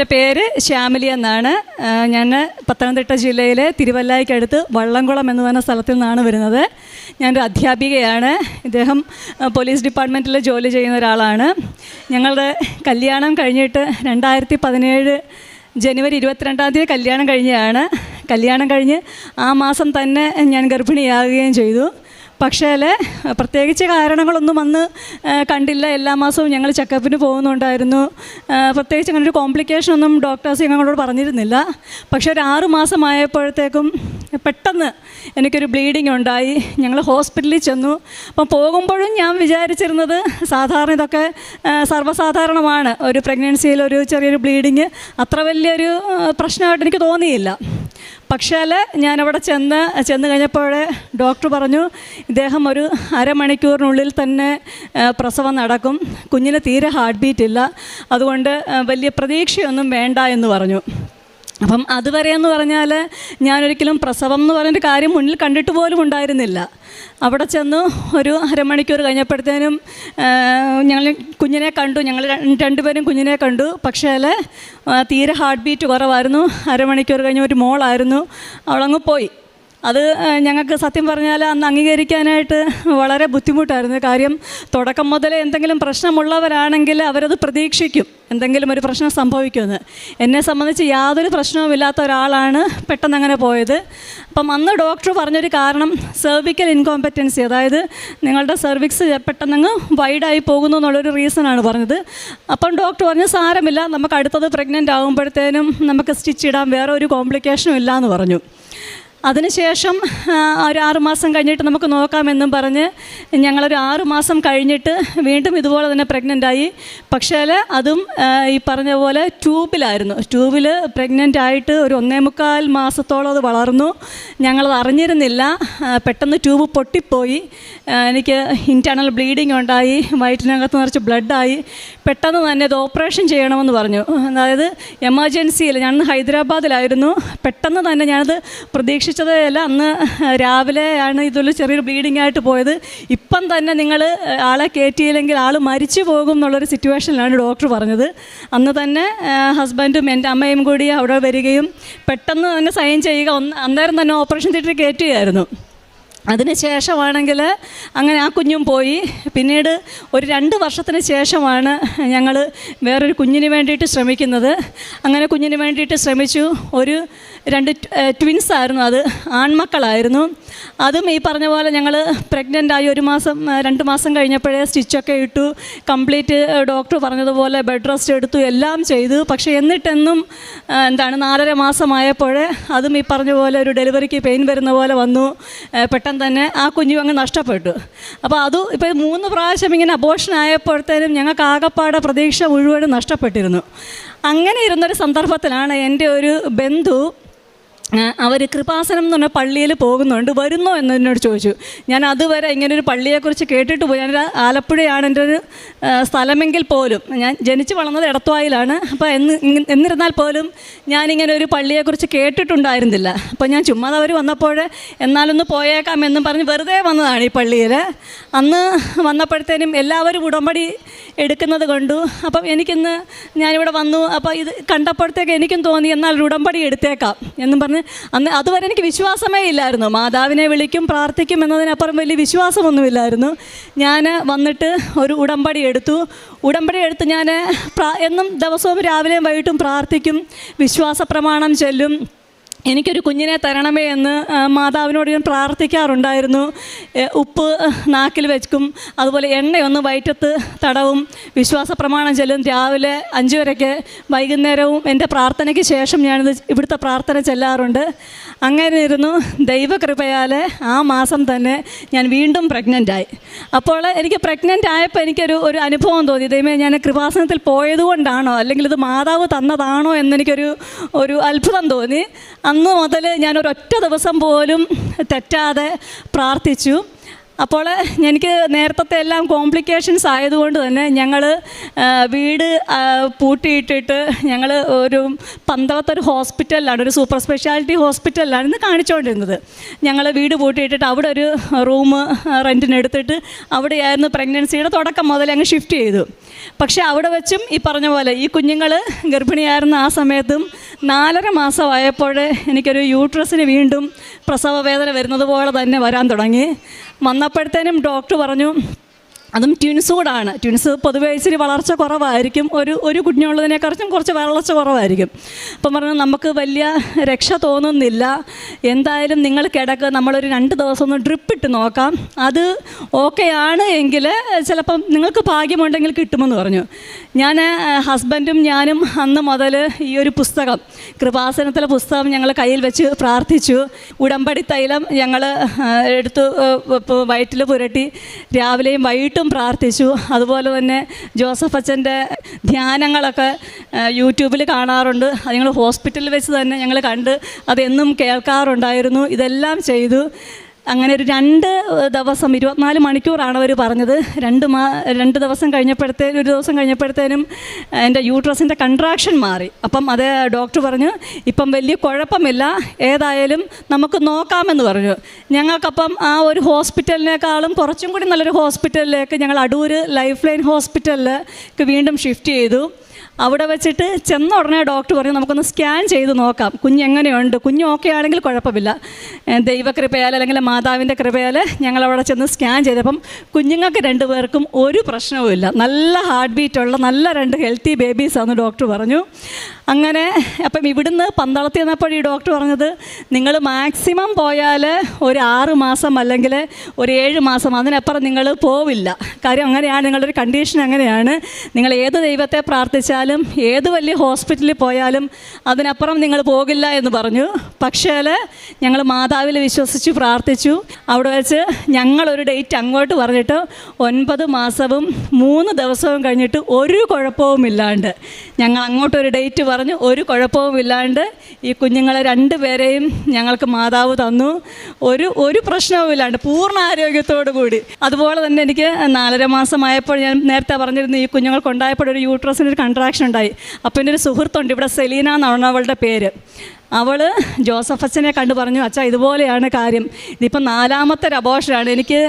എന്റെ പേര് ശ്യാമിലി എന്നാണ്. ഞാൻ പത്തനംതിട്ട ജില്ലയിലെ തിരുവല്ലായ്ക്കടുത്ത് വള്ളംകുളം എന്ന് പറഞ്ഞ സ്ഥലത്തിൽ നിന്നാണ് വരുന്നത്. ഞാനൊരു അധ്യാപികയാണ്. ഇദ്ദേഹം പോലീസ് ഡിപ്പാർട്ട്മെന്റിൽ ജോലി ചെയ്യുന്ന ഒരാളാണ്. ഞങ്ങളുടെ കല്യാണം കഴിഞ്ഞിട്ട് രണ്ടായിരത്തി പതിനേഴ് ജനുവരി ഇരുപത്തിരണ്ടാം തീയതി കല്യാണം കഴിഞ്ഞതാണ്. കല്യാണം കഴിഞ്ഞ് ആ മാസം തന്നെ ഞാൻ ഗർഭിണിയാകുകയും ചെയ്തു. പക്ഷേ പ്രത്യേകിച്ച് കാരണങ്ങളൊന്നും അന്ന് കണ്ടില്ല. എല്ലാ മാസവും ഞങ്ങൾ ചെക്കപ്പിന് പോകുന്നുണ്ടായിരുന്നു. പ്രത്യേകിച്ച് അങ്ങനെ ഒരു കോംപ്ലിക്കേഷൻ ഒന്നും ഡോക്ടേഴ്സ് ഞങ്ങളോട് പറഞ്ഞിരുന്നില്ല. പക്ഷേ ഒരു ആറ് മാസമായപ്പോഴത്തേക്കും പെട്ടെന്ന് എനിക്കൊരു ബ്ലീഡിങ് ഉണ്ടായി. ഞങ്ങൾ ഹോസ്പിറ്റലിൽ ചെന്നു. അപ്പം പോകുമ്പോഴും ഞാൻ വിചാരിച്ചിരുന്നത് സാധാരണ ഇതൊക്കെ സർവസാധാരണമാണ്. ഒരു പ്രഗ്നൻസിയിൽ ഒരു ചെറിയൊരു ബ്ലീഡിങ് അത്ര വലിയൊരു പ്രശ്നമായിട്ട് എനിക്ക് തോന്നിയില്ല. പക്ഷേ ഞാനവിടെ ചെന്ന് ചെന്ന് കഴിഞ്ഞപ്പോൾ ഡോക്ടർ പറഞ്ഞു ഇദ്ദേഹം ഒരു അരമണിക്കൂറിനുള്ളിൽ തന്നെ പ്രസവം നടക്കും. കുഞ്ഞിന് തീരെ ഹാർട്ട് ബീറ്റ് ഇല്ല. അതുകൊണ്ട് വലിയ പ്രതീക്ഷയൊന്നും വേണ്ട എന്ന് പറഞ്ഞു. അപ്പം അതുവരെ എന്ന് പറഞ്ഞാൽ ഞാനൊരിക്കലും പ്രസവം എന്ന് പറഞ്ഞൊരു കാര്യം മുന്നിൽ കണ്ടിട്ട് പോലും ഉണ്ടായിരുന്നില്ല. അവിടെ ചെന്ന് ഒരു അരമണിക്കൂർ കഴിഞ്ഞപ്പോഴത്തേനും ഞങ്ങൾ കുഞ്ഞിനെ കണ്ടു. ഞങ്ങൾ രണ്ട് രണ്ടുപേരും കുഞ്ഞിനെ കണ്ടു. പക്ഷേ തീരെ ഹാർട്ട് ബീറ്റ് കുറവായിരുന്നു. അരമണിക്കൂർ കഴിഞ്ഞ് ഒരു മോളായിരുന്നു. അവളങ്ങ് പോയി. അത് ഞങ്ങൾക്ക് സത്യം പറഞ്ഞാൽ അന്ന് അംഗീകരിക്കാനായിട്ട് വളരെ ബുദ്ധിമുട്ടായിരുന്നു. കാര്യം തുടക്കം മുതലേ എന്തെങ്കിലും പ്രശ്നമുള്ളവരാണെങ്കിൽ അവരത് പ്രതീക്ഷിക്കും. എന്തെങ്കിലും ഒരു പ്രശ്നം സംഭവിക്കുമെന്ന്. എന്നെ സംബന്ധിച്ച് യാതൊരു പ്രശ്നവുമില്ലാത്ത ഒരാളാണ് പെട്ടെന്ന് അങ്ങനെ പോയത്. അപ്പം അന്ന് ഡോക്ടർ പറഞ്ഞൊരു കാരണം സെർവിക്കൽ ഇൻകോമ്പറ്റൻസി അതായത് നിങ്ങളുടെ സെർവിക്സ് പെട്ടെന്നങ്ങ് വൈഡായി പോകുന്നു എന്നുള്ളൊരു റീസണാണ് പറഞ്ഞത്. അപ്പം ഡോക്ടർ പറഞ്ഞു സാരമില്ല നമുക്ക് അടുത്തത് പ്രഗ്നന്റ് ആകുമ്പോഴത്തേനും നമുക്ക് സ്റ്റിച്ച് ഇടാൻ വേറെ ഒരു കോംപ്ലിക്കേഷനും ഇല്ല എന്ന് പറഞ്ഞു. അതിനുശേഷം ഒരു ആറുമാസം കഴിഞ്ഞിട്ട് നമുക്ക് നോക്കാമെന്നും പറഞ്ഞ് ഞങ്ങളൊരു ആറുമാസം കഴിഞ്ഞിട്ട് വീണ്ടും ഇതുപോലെ തന്നെ പ്രഗ്നന്റായി പക്ഷേ അതും ഈ പറഞ്ഞ പോലെ ട്യൂബിലായിരുന്നു. ട്യൂബിൽ പ്രഗ്നന്റ് ആയിട്ട് ഒരു ഒന്നേ മുക്കാൽ മാസത്തോളം അത് വളർന്നു. ഞങ്ങളത് അറിഞ്ഞിരുന്നില്ല. പെട്ടെന്ന് ട്യൂബ് പൊട്ടിപ്പോയി. എനിക്ക് ഇന്റേർണൽ ബ്ലീഡിങ് ഉണ്ടായി. വയറ്റിനകത്ത് നിറച്ച് ബ്ലഡായി പെട്ടെന്ന് തന്നെ ഇത് ഓപ്പറേഷൻ ചെയ്യണമെന്ന് പറഞ്ഞു. അതായത് എമർജൻസിയിൽ ഞാൻ ഹൈദരാബാദിലായിരുന്നു. പെട്ടെന്ന് തന്നെ ഞാനത് പ്രതീക്ഷിച്ചതേ അല്ല അന്ന് രാവിലെ ആണ് ഇതൊരു ചെറിയൊരു ബ്ലീഡിംഗ് ആയിട്ട് പോയത്. ഇപ്പം തന്നെ നിങ്ങൾ ആളെ കയറ്റിയില്ലെങ്കിൽ ആൾ മരിച്ചു പോകും എന്നുള്ളൊരു സിറ്റുവേഷനിലാണ് ഡോക്ടർ പറഞ്ഞത്. അന്ന് തന്നെ ഹസ്ബൻഡും എന്റെ അമ്മയും കൂടി അവിടെ വരികയും പെട്ടെന്ന് തന്നെ സൈൻ ചെയ്യുക. അന്നേരം തന്നെ ഓപ്പറേഷൻ തിയേറ്ററിൽ കയറ്റുകയായിരുന്നു അതിന് ശേഷമാണെങ്കിൽ അങ്ങനെ ആ കുഞ്ഞും പോയി. പിന്നീട് ഒരു രണ്ട് വർഷത്തിന് ശേഷമാണ് ഞങ്ങൾ വേറൊരു കുഞ്ഞിന് വേണ്ടിയിട്ട് ശ്രമിക്കുന്നത്. അങ്ങനെ കുഞ്ഞിന് വേണ്ടിയിട്ട് ശ്രമിച്ചു. ഒരു രണ്ട് ട്വിൻസ് ആയിരുന്നു അത് ആൺമക്കളായിരുന്നു. അതും ഈ പറഞ്ഞ പോലെ ഞങ്ങൾ പ്രഗ്നന്റ് ആയി ഒരു മാസം രണ്ട് മാസം കഴിഞ്ഞപ്പോഴേ സ്റ്റിച്ചൊക്കെ ഇട്ടു. കംപ്ലീറ്റ് ഡോക്ടർ പറഞ്ഞതുപോലെ ബെഡ് റെസ്റ്റ് എടുത്തു എല്ലാം ചെയ്തു. പക്ഷേ എന്നിട്ടെന്നും എന്താണ് നാലര മാസമായപ്പോൾ അതും ഈ പറഞ്ഞ പോലെ ഒരു ഡെലിവറിക്ക് പെയിൻ വരുന്ന പോലെ വന്നു. പെട്ടെന്ന് തന്നെ ആ കുഞ്ഞു അങ്ങ് നഷ്ടപ്പെട്ടു. അപ്പോൾ അത് ഇപ്പോൾ മൂന്ന് പ്രാവശ്യം ഇങ്ങനെ അബോഷൻ ആയപ്പോഴത്തേനും ഞങ്ങൾക്ക് ആകപ്പാടെ പ്രതീക്ഷ മുഴുവനും നഷ്ടപ്പെട്ടിരുന്നു. അങ്ങനെ ഇരുന്നൊരു സന്ദർഭത്തിലാണ് എന്റെ ഒരു ബന്ധു അവർ കൃപാസനം എന്ന് പറഞ്ഞ പള്ളിയിൽ പോകുന്നുണ്ട്. വരുന്നോ എന്ന് എന്നോട് ചോദിച്ചു. ഞാൻ അതുവരെ ഇങ്ങനെ ഒരു പള്ളിയെക്കുറിച്ച് കേട്ടിട്ട് പോയി. ഞാൻ ആലപ്പുഴയാണ് എന്റെ ഒരു സ്ഥലമെങ്കിൽ പോലും. ഞാൻ ജനിച്ചു വളർന്നത് എടത്വായിലാണ്. അപ്പോൾ എന്ന് എന്നിരുന്നാൽ പോലും ഞാനിങ്ങനെ ഒരു പള്ളിയെക്കുറിച്ച് കേട്ടിട്ടുണ്ടായിരുന്നില്ല. അപ്പോൾ ഞാൻ ചുമ്മാ അവർ വന്നപ്പോൾ എന്നാലൊന്ന് പോയേക്കാം എന്നും പറഞ്ഞ് വെറുതെ വന്നതാണ് ഈ പള്ളിയിൽ അന്ന് വന്നപ്പോഴത്തേനും എല്ലാവരും ഉടമ്പടി എടുക്കുന്നത് കണ്ടു. അപ്പം എനിക്കിന്ന് ഞാനിവിടെ വന്നു. അപ്പോൾ ഇത് കണ്ടപ്പോഴത്തേക്ക് എനിക്കും തോന്നി എന്നാൽ ഉടമ്പടി എടുത്തേക്കാം എന്നും പറഞ്ഞ് അന്ന് അതുവരെ എനിക്ക് വിശ്വാസമേ ഇല്ലായിരുന്നു. മാതാവിനെ വിളിക്കും പ്രാർത്ഥിക്കും എന്നതിനപ്പുറം വലിയ വിശ്വാസമൊന്നുമില്ലായിരുന്നു. ഞാൻ വന്നിട്ട് ഒരു ഉടമ്പടി എടുത്തു. ഉടമ്പടി എടുത്ത് ഞാൻ എന്നും ദിവസവും രാവിലെയും വൈകിട്ടും പ്രാർത്ഥിക്കും. വിശ്വാസ പ്രമാണം ചൊല്ലും. എനിക്കൊരു കുഞ്ഞിനെ തരണമേ എന്ന് മാതാവിനോട് ഞാൻ പ്രാർത്ഥിക്കാറുണ്ടായിരുന്നു. ഉപ്പ് നാക്കിൽ വെക്കും അതുപോലെ എണ്ണയൊന്ന് വയറ്റത്ത് തടവും വിശ്വാസ പ്രമാണം ചെല്ലും. രാവിലെ അഞ്ച് വരയ്ക്ക് വൈകുന്നേരവും എന്റെ പ്രാർത്ഥനയ്ക്ക് ശേഷം ഞാനിത് ഇവിടുത്തെ പ്രാർത്ഥന ചെല്ലാറുണ്ട്. അങ്ങനെ ഇരുന്നു. ദൈവകൃപയാൽ ആ മാസം തന്നെ ഞാൻ വീണ്ടും പ്രഗ്നന്റായി അപ്പോൾ എനിക്ക് പ്രഗ്നന്റ് ആയപ്പോൾ എനിക്കൊരു ഒരു അനുഭവം തോന്നി. ദൈവമേ ഞാൻ കൃപാസനത്തിൽ പോയതുകൊണ്ടാണോ അല്ലെങ്കിൽ ഇത് മാതാവ് തന്നതാണോ എന്നെനിക്കൊരു ഒരു അത്ഭുതം തോന്നി. അന്ന് മുതൽ ഞാൻ ഒരൊറ്റ ദിവസം പോലും തെറ്റാതെ പ്രാർത്ഥിച്ചു. അപ്പോൾ എനിക്ക് നേരത്തെ എല്ലാം കോംപ്ലിക്കേഷൻസ് ആയതുകൊണ്ട് തന്നെ ഞങ്ങൾ വീട് പൂട്ടിയിട്ടിട്ട് ഞങ്ങൾ ഒരു പന്തളത്തൊരു ഹോസ്പിറ്റലിലാണ് ഒരു സൂപ്പർ സ്പെഷ്യാലിറ്റി ഹോസ്പിറ്റലിലാണ് ഇന്ന് കാണിച്ചുകൊണ്ടിരുന്നത് ഞങ്ങൾ വീട് പൂട്ടിയിട്ടിട്ട് അവിടെ ഒരു റൂം റെന്റിനെടുത്തിട്ട് അവിടെയായിരുന്നു പ്രഗ്നൻസിയുടെ തുടക്കം മുതൽ അങ്ങ് ഷിഫ്റ്റ് ചെയ്തു. പക്ഷേ അവിടെ വെച്ചും ഈ പറഞ്ഞ പോലെ ഈ കുഞ്ഞുങ്ങൾ ഗർഭിണിയായിരുന്ന ആ സമയത്തും നാലര മാസമായപ്പോൾ എനിക്കൊരു യൂട്രസിന് വീണ്ടും പ്രസവ വേദന വരുന്നത് പോലെ തന്നെ വരാൻ തുടങ്ങി. വന്നപ്പോഴത്തേനും ഡോക്ടർ പറഞ്ഞു അതും ട്വിൻസ് കൂടാണ് ട്വിൻസ് പൊതുവേ ഇച്ചിരി വളർച്ച കുറവായിരിക്കും. ഒരു ഒരു കുഞ്ഞുള്ളതിനെക്കുറിച്ചും കുറച്ച് വളർച്ച കുറവായിരിക്കും. അപ്പം പറഞ്ഞു നമുക്ക് വലിയ രക്ഷ തോന്നുന്നില്ല. എന്തായാലും നിങ്ങൾ കിടക്ക് നമ്മളൊരു രണ്ട് ദിവസം ഒന്ന് ഡ്രിപ്പ് ഇട്ട് നോക്കാം. അത് ഓക്കെ ആണ് എങ്കിൽ ചിലപ്പം നിങ്ങൾക്ക് ഭാഗ്യമുണ്ടെങ്കിൽ കിട്ടുമെന്ന് പറഞ്ഞു. ഞാൻ ഹസ്ബൻഡും ഞാനും അന്ന് മുതൽ ഈ ഒരു പുസ്തകം കൃപാസനത്തിലെ പുസ്തകം ഞങ്ങൾ കയ്യിൽ വെച്ച് പ്രാർത്ഥിച്ചു. ഉടമ്പടി തൈലം ഞങ്ങൾ എടുത്ത് വയറ്റിൽ പുരട്ടി രാവിലെയും വൈകിട്ടും പ്രാർത്ഥിച്ചു. അതുപോലെ തന്നെ ജോസഫ് അച്ഛന്റെ ധ്യാനങ്ങളൊക്കെ യൂട്യൂബിൽ കാണാറുണ്ട്. അത് ഞങ്ങൾ ഹോസ്പിറ്റലിൽ വെച്ച് തന്നെ ഞങ്ങൾ കണ്ട് അതെന്നും കേൾക്കാറുണ്ടായിരുന്നു. ഇതെല്ലാം ചെയ്തു. അങ്ങനെ ഒരു രണ്ട് ദിവസം ഇരുപത്തിനാല് മണിക്കൂറാണ് അവർ പറഞ്ഞത്. രണ്ട് മാ രണ്ട് ദിവസം കഴിഞ്ഞപ്പോഴത്തേനും ഒരു ദിവസം കഴിഞ്ഞപ്പോഴത്തേനും എന്റെ യൂട്രസിന്റെ കൺട്രാക്ഷൻ മാറി. അപ്പം അത് ഡോക്ടർ പറഞ്ഞു ഇപ്പം വലിയ കുഴപ്പമില്ല. ഏതായാലും നമുക്ക് നോക്കാമെന്ന് പറഞ്ഞു. ഞങ്ങൾക്കപ്പം ആ ഒരു ഹോസ്പിറ്റലിനേക്കാളും കുറച്ചും കൂടി നല്ലൊരു ഹോസ്പിറ്റലിലേക്ക് ഞങ്ങൾ അടൂർ ലൈഫ് ലൈൻ ഹോസ്പിറ്റലിലേക്ക് വീണ്ടും ഷിഫ്റ്റ് ചെയ്തു. അവിടെ വെച്ചിട്ട് ചെന്ന ഉടനെ ഡോക്ടർ പറഞ്ഞു നമുക്കൊന്ന് സ്കാൻ ചെയ്ത് നോക്കാം. കുഞ്ഞ് എങ്ങനെയുണ്ട്? കുഞ്ഞ് ഓക്കെ ആണെങ്കിൽ കുഴപ്പമില്ല. ദൈവകൃപയാൽ അല്ലെങ്കിൽ മാതാവിന്റെ കൃപയാൽ ഞങ്ങളവിടെ ചെന്ന് സ്കാൻ ചെയ്തപ്പം കുഞ്ഞുങ്ങൾക്ക് രണ്ട് പേർക്കും ഒരു പ്രശ്നവുമില്ല നല്ല ഹാർട്ട് ബീറ്റുള്ള നല്ല രണ്ട് ഹെൽത്തി ബേബീസാണെന്ന് ഡോക്ടർ പറഞ്ഞു. അങ്ങനെ അപ്പം ഇവിടുന്ന് പന്തളത്തിൽ നിന്നപ്പോൾ ഈ ഡോക്ടർ പറഞ്ഞത് നിങ്ങൾ മാക്സിമം പോയാൽ ഒരു ആറ് മാസം അല്ലെങ്കിൽ ഒരു ഏഴ് മാസം അതിനപ്പുറം നിങ്ങൾ പോവില്ല. കാര്യം അങ്ങനെയാണ് നിങ്ങളുടെ കണ്ടീഷൻ അങ്ങനെയാണ്. നിങ്ങൾ ഏത് ദൈവത്തെ പ്രാർത്ഥിച്ചാലും ഏത് വലിയ ഹോസ്പിറ്റലിൽ പോയാലും അതിനപ്പുറം നിങ്ങൾ പോകില്ല എന്ന് പറഞ്ഞു. പക്ഷേ ഞങ്ങൾ മാതാവിൽ വിശ്വസിച്ച് പ്രാർത്ഥിച്ചു. അവിടെ വെച്ച് ഞങ്ങളൊരു ഡേറ്റ് അങ്ങോട്ട് പറഞ്ഞിട്ട് ഒൻപത് മാസവും മൂന്ന് ദിവസവും കഴിഞ്ഞിട്ട് ഒരു കുഴപ്പവും ഇല്ലാണ്ട് ഞങ്ങൾ അങ്ങോട്ടൊരു ഡേറ്റ് പറഞ്ഞു ഒരു കുഴപ്പവും ഇല്ലാണ്ട് ഈ കുഞ്ഞുങ്ങളെ രണ്ടുപേരെയും ഞങ്ങൾക്ക് മാതാവ് തന്നു. ഒരു ഒരു പ്രശ്നവും ഇല്ലാണ്ട് പൂർണ ആരോഗ്യത്തോടു കൂടി. അതുപോലെ തന്നെ എനിക്ക് നാലര മാസമായപ്പോൾ ഞാൻ നേരത്തെ പറഞ്ഞിരുന്നു ഈ കുഞ്ഞുങ്ങൾക്കുണ്ടായപ്പോൾ ഒരു യൂട്രസിന് ഒരു കൺട്രാക്ഷൻ ഉണ്ടായി. അപ്പോൾ എന്റെ ഒരു സുഹൃത്തുണ്ട് ഇവിടെ സെലീന എന്നാണ് അവളുടെ പേര്. അവൾ ജോസഫസിനെ കണ്ടു പറഞ്ഞു അച്ഛാ ഇതുപോലെയാണ് കാര്യം. ഇതിപ്പം നാലാമത്തെ അബോഷനാണ് എനിക്ക്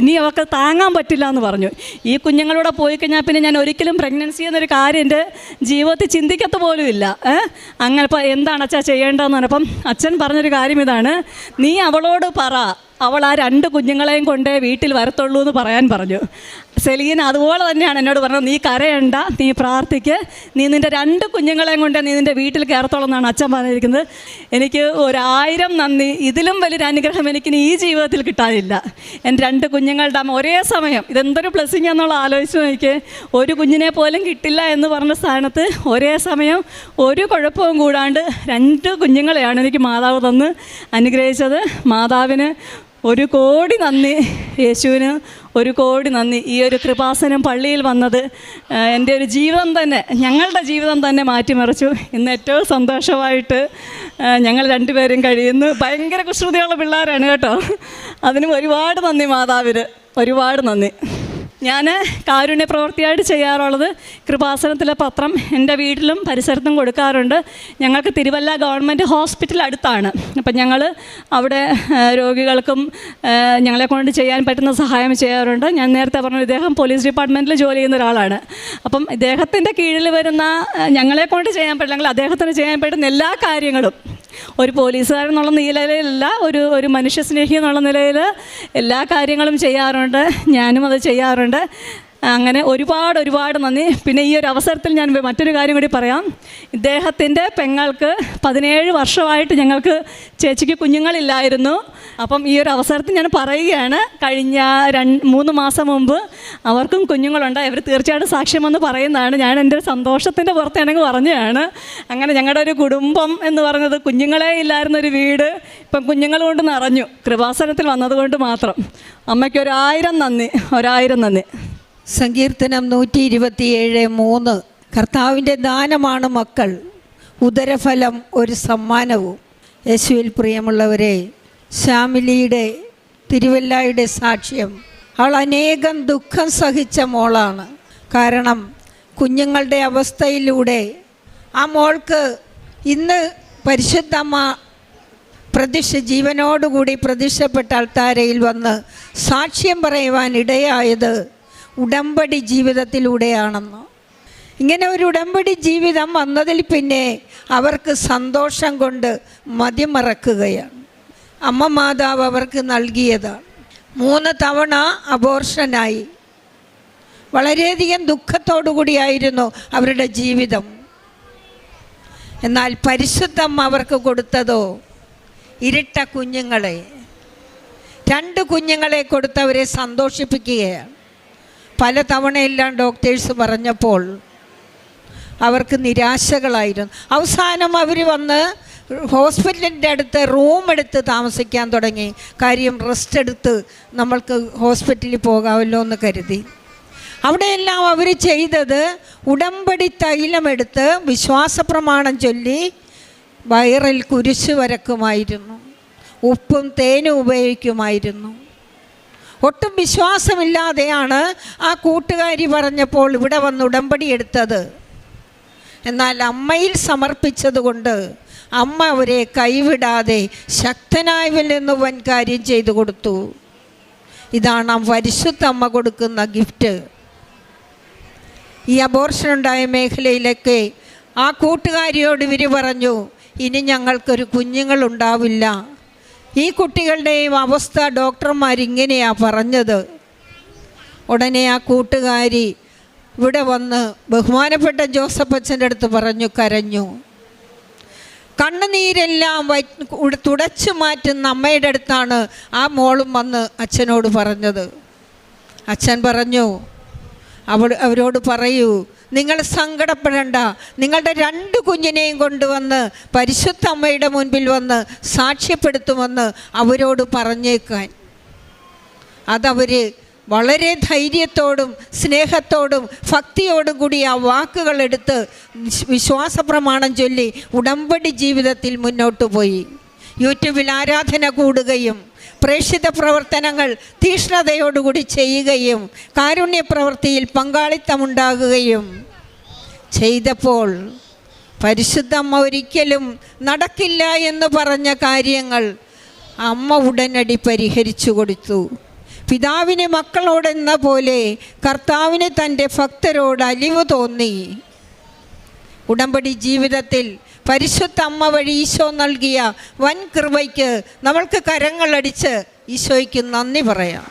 ഇനി അവൾക്ക് താങ്ങാൻ പറ്റില്ല എന്ന് പറഞ്ഞു. ഈ കുഞ്ഞുങ്ങളൂടെ പോയി കഴിഞ്ഞാൽ പിന്നെ ഞാൻ ഒരിക്കലും പ്രഗ്നൻസി എന്നൊരു കാര്യം എന്റെ ജീവിതത്തിൽ ചിന്തിക്കത്ത് പോലും ഇല്ല. അങ്ങനെ ഇപ്പോൾ എന്താണ് അച്ഛാ ചെയ്യേണ്ടതെന്ന് പറഞ്ഞപ്പം അച്ഛൻ പറഞ്ഞൊരു കാര്യം ഇതാണ്. നീ അവളോട് പറ. അവൾ ആ രണ്ട് കുഞ്ഞുങ്ങളെയും കൊണ്ടേ വീട്ടിൽ വരത്തുള്ളൂ എന്ന് പറയാൻ പറഞ്ഞു. സെലീന അതുപോലെ തന്നെയാണ് എന്നോട് പറഞ്ഞത് നീ കരയണ്ട നീ പ്രാർത്ഥിക്ക്. നീ നിന്റെ രണ്ട് കുഞ്ഞുങ്ങളെയും കൊണ്ട് നീ നിന്റെ വീട്ടിൽ കയറത്തോളം എന്നാണ് അച്ഛൻ പറഞ്ഞിരിക്കുന്നത്. എനിക്ക് ഒരായിരം നന്ദി. ഇതിലും വലിയൊരു അനുഗ്രഹം എനിക്ക് ഈ ജീവിതത്തിൽ കിട്ടാനില്ല. എന്റെ രണ്ട് കുഞ്ഞുങ്ങളുടെ അമ്മ ഒരേ സമയം ഇതെന്തൊരു ബ്ലെസ്സിങ് എന്നുള്ള ആലോചിച്ച് നോക്കി ഒരു കുഞ്ഞിനെ പോലും കിട്ടില്ല എന്ന് പറഞ്ഞ സ്ഥാനത്ത് ഒരേ സമയം ഒരു കുഴപ്പവും കൂടാണ്ട് രണ്ട് കുഞ്ഞുങ്ങളെയാണ് എനിക്ക് മാതാവ് തന്ന് അനുഗ്രഹിച്ചത്. മാതാവിന് ഒരു കോടി നന്ദി യേശുവിന് ഒരു കോടി നന്ദി. ഈ ഒരു കൃപാസനം പള്ളിയിൽ വന്നത് എന്റെ ഒരു ജീവിതം തന്നെ ഞങ്ങളുടെ ജീവിതം തന്നെ മാറ്റിമറിച്ചു. ഇന്ന് ഏറ്റവും സന്തോഷമായിട്ട് ഞങ്ങൾ രണ്ടുപേരും കഴിയുന്നു. ഭയങ്കര കുശ്രുതിയുള്ള പിള്ളേരാണ് കേട്ടോ. അതിനും ഒരുപാട് നന്ദി മാതാവിന്. ഒരുപാട് നന്ദി. ഞാൻ കാരുണ്യ പ്രവൃത്തിയായിട്ട് ചെയ്യാറുള്ളത് കൃപാസനത്തിലെ പത്രം എന്റെ വീട്ടിലും പരിസരത്തും കൊടുക്കാറുണ്ട്. ഞങ്ങൾക്ക് തിരുവല്ല ഗവൺമെന്റ് ഹോസ്പിറ്റൽ അടുത്താണ്. അപ്പം ഞങ്ങൾ അവിടെ രോഗികൾക്കും ഞങ്ങളെ കൊണ്ട് ചെയ്യാൻ പറ്റുന്ന സഹായം ചെയ്യാറുണ്ട്. ഞാൻ നേരത്തെ പറഞ്ഞു ഇദ്ദേഹം പോലീസ് ഡിപ്പാർട്ട്മെന്റിൽ ജോലി ചെയ്യുന്ന ഒരാളാണ്. അപ്പം ഇദ്ദേഹത്തിന്റെ കീഴിൽ വരുന്ന ഞങ്ങളെ കൊണ്ട് ചെയ്യാൻ പറ്റില്ലെങ്കിൽ അദ്ദേഹത്തിന് ചെയ്യാൻ പറ്റുന്ന എല്ലാ കാര്യങ്ങളും ഒരു പോലീസുകാരൻ എന്നുള്ള നിലയിലല്ല ഒരു ഒരു മനുഷ്യസ്നേഹി എന്നുള്ള നിലയിൽ എല്ലാ കാര്യങ്ങളും ചെയ്യാറുണ്ട്. ഞാനും അത് ചെയ്യാറുണ്ട്. അങ്ങനെ ഒരുപാട് ഒരുപാട് നന്ദി. പിന്നെ ഈ ഒരു അവസരത്തിൽ ഞാൻ മറ്റൊരു കാര്യം കൂടി പറയാം. ഇദ്ദേഹത്തിന്റെ പെങ്ങൾക്ക് പതിനേഴ് വർഷമായിട്ട് ഞങ്ങൾക്ക് ചേച്ചിക്ക് കുഞ്ഞുങ്ങളില്ലായിരുന്നു. അപ്പം ഈ ഒരു അവസരത്തിൽ ഞാൻ പറയുകയാണ് കഴിഞ്ഞ രണ്ട് മൂന്ന് മാസം മുമ്പ് അവർക്കും കുഞ്ഞുങ്ങളുണ്ട്. അവർ തീർച്ചയായിട്ടും സാക്ഷ്യമെന്ന് പറയുന്നതാണ്. ഞാൻ എന്റെ സന്തോഷത്തിന്റെ പുറത്താണെങ്കിൽ പറഞ്ഞതാണ്. അങ്ങനെ ഞങ്ങളുടെ ഒരു കുടുംബം എന്ന് പറഞ്ഞത് കുഞ്ഞുങ്ങളെ ഇല്ലായിരുന്നൊരു വീട് ഇപ്പം കുഞ്ഞുങ്ങൾ കൊണ്ട് നിറഞ്ഞു. കൃപാസനത്തിൽ വന്നതുകൊണ്ട് മാത്രം. അമ്മയ്ക്ക് ഒരായിരം നന്ദി. ഒരായിരം നന്ദി. സങ്കീർത്തനം നൂറ്റി ഇരുപത്തിയേഴ് മൂന്ന്. കർത്താവിന്റെ ദാനമാണ് മക്കൾ. ഉദരഫലം ഒരു സമ്മാനവും. യേശുവിൽ പ്രിയമുള്ളവരെ ശ്യാമിലിയുടെ തിരുവല്ലായുടെ സാക്ഷ്യം. അവൾ അനേകം ദുഃഖം സഹിച്ച മോളാണ്. കാരണം കുഞ്ഞുങ്ങളുടെ അവസ്ഥയിലൂടെ ആ മോൾക്ക് ഇന്ന് പരിശുദ്ധമ്മ പ്രതിഷ്ഠ ജീവനോടുകൂടി പ്രതിഷ്ഠപ്പെട്ട അൾത്താരയിൽ വന്ന് സാക്ഷ്യം പറയുവാൻ ഇടയായത് ഉടമ്പടി ജീവിതത്തിലൂടെയാണെന്ന്. ഇങ്ങനെ ഒരു ഉടമ്പടി ജീവിതം വന്നതിൽ പിന്നെ അവർക്ക് സന്തോഷം കൊണ്ട് മതിമറക്കുകയാണ് അമ്മ മാതാവ് അവർക്ക് നൽകിയതാണ് മൂന്ന് തവണ അബോർഷനായി വളരെയധികം ദുഃഖത്തോടു കൂടിയായിരുന്നു അവരുടെ ജീവിതം. എന്നാൽ പരിശുദ്ധം അവർക്ക് കൊടുത്തതോ? ഇരട്ട കുഞ്ഞുങ്ങളെ. രണ്ട് കുഞ്ഞുങ്ങളെ കൊടുത്തവരെ സന്തോഷിപ്പിക്കുകയാണ്. പല തവണയെല്ലാം ഡോക്ടേഴ്സ് പറഞ്ഞപ്പോൾ അവർക്ക് നിരാശകളായിരുന്നു. അവസാനം അവർ വന്ന് ഹോസ്പിറ്റലിന്റെ അടുത്ത് റൂം എടുത്ത് താമസിക്കാൻ തുടങ്ങി. കാര്യം റെസ്റ്റ് എടുത്ത് നമ്മൾക്ക് ഹോസ്പിറ്റലിൽ പോകാമല്ലോ എന്ന് കരുതി. അവിടെയെല്ലാം അവർ ചെയ്തത് ഉടമ്പടി തൈലമെടുത്ത് വിശ്വാസപ്രമാണം ചൊല്ലി വയറിൽ കുരിശ് വരക്കുമായിരുന്നു. ഉപ്പും തേനും ഉപയോഗിക്കുമായിരുന്നു. ഒട്ടും വിശ്വാസമില്ലാതെയാണ് ആ കൂട്ടുകാരി പറഞ്ഞപ്പോൾ ഇവിടെ വന്ന് ഉടമ്പടി എടുത്തത്. എന്നാൽ അമ്മയിൽ സമർപ്പിച്ചതുകൊണ്ട് അമ്മ അവരെ കൈവിടാതെ ശക്തനായവൽ നിന്ന് വൻ കാര്യം ചെയ്തു കൊടുത്തു. ഇതാണ് ആ പരിശുദ്ധ അമ്മ കൊടുക്കുന്ന ഗിഫ്റ്റ്. ഈ അബോർഷൻ ഉണ്ടായ മേഖലയിലൊക്കെ ആ കൂട്ടുകാരിയോട് ഇവർ പറഞ്ഞു ഇനി ഞങ്ങൾക്കൊരു കുഞ്ഞുങ്ങളുണ്ടാവില്ല ഈ കുട്ടികളുടെയും അവസ്ഥ ഡോക്ടർമാരിങ്ങനെയാണ് പറഞ്ഞത്. ഉടനെ ആ കൂട്ടുകാരി ഇവിടെ വന്ന് ബഹുമാനപ്പെട്ട ജോസഫ് അച്ഛന്റെ അടുത്ത് പറഞ്ഞു കരഞ്ഞു. കണ്ണുനീരെല്ലാം തുടച്ചു മാറ്റുന്ന അമ്മയുടെ അടുത്താണ് ആ മോളും വന്ന് അച്ഛനോട് പറഞ്ഞത്. അച്ഛൻ പറഞ്ഞു അവൾ അവരോട് പറയൂ നിങ്ങൾ സങ്കടപ്പെടേണ്ട. നിങ്ങളുടെ രണ്ട് കുഞ്ഞിനെയും കൊണ്ടുവന്ന് പരിശുദ്ധ അമ്മയുടെ മുൻപിൽ വന്ന് സാക്ഷ്യപ്പെടുത്തുമെന്ന് അവരോട് പറഞ്ഞേക്കാൻ. അതവർ വളരെ ധൈര്യത്തോടും സ്നേഹത്തോടും ഭക്തിയോടും കൂടി ആ വാക്കുകൾ എടുത്ത് വിശ്വാസ വിശ്വാസപ്രമാണം ചൊല്ലി ഉടമ്പടി ജീവിതത്തിൽ മുന്നോട്ട് പോയി. യൂട്യൂബിൽ ആരാധന കൂടുകയും പ്രേക്ഷിത പ്രവർത്തനങ്ങൾ തീഷ്ണതയോടുകൂടി ചെയ്യുകയും കാരുണ്യ പ്രവൃത്തിയിൽ പങ്കാളിത്തമുണ്ടാകുകയും ചെയ്തപ്പോൾ പരിശുദ്ധമ്മ ഒരിക്കലും നടക്കില്ല എന്ന് പറഞ്ഞ കാര്യങ്ങൾ അമ്മ ഉടനടി പരിഹരിച്ചു കൊടുത്തു. പിതാവിന് മക്കളോടെന്ന പോലെ കർത്താവിന് തന്റെ ഭക്തരോട് അലിവ് തോന്നി. ഉടമ്പടി ജീവിതത്തിൽ പരിശുദ്ധ അമ്മ വഴി ഈശോ നൽകിയ വൻ കൃപയ്ക്ക് നമ്മൾക്ക് കരങ്ങളടിച്ച് ഈശോയ്ക്ക് നന്ദി പറയാം.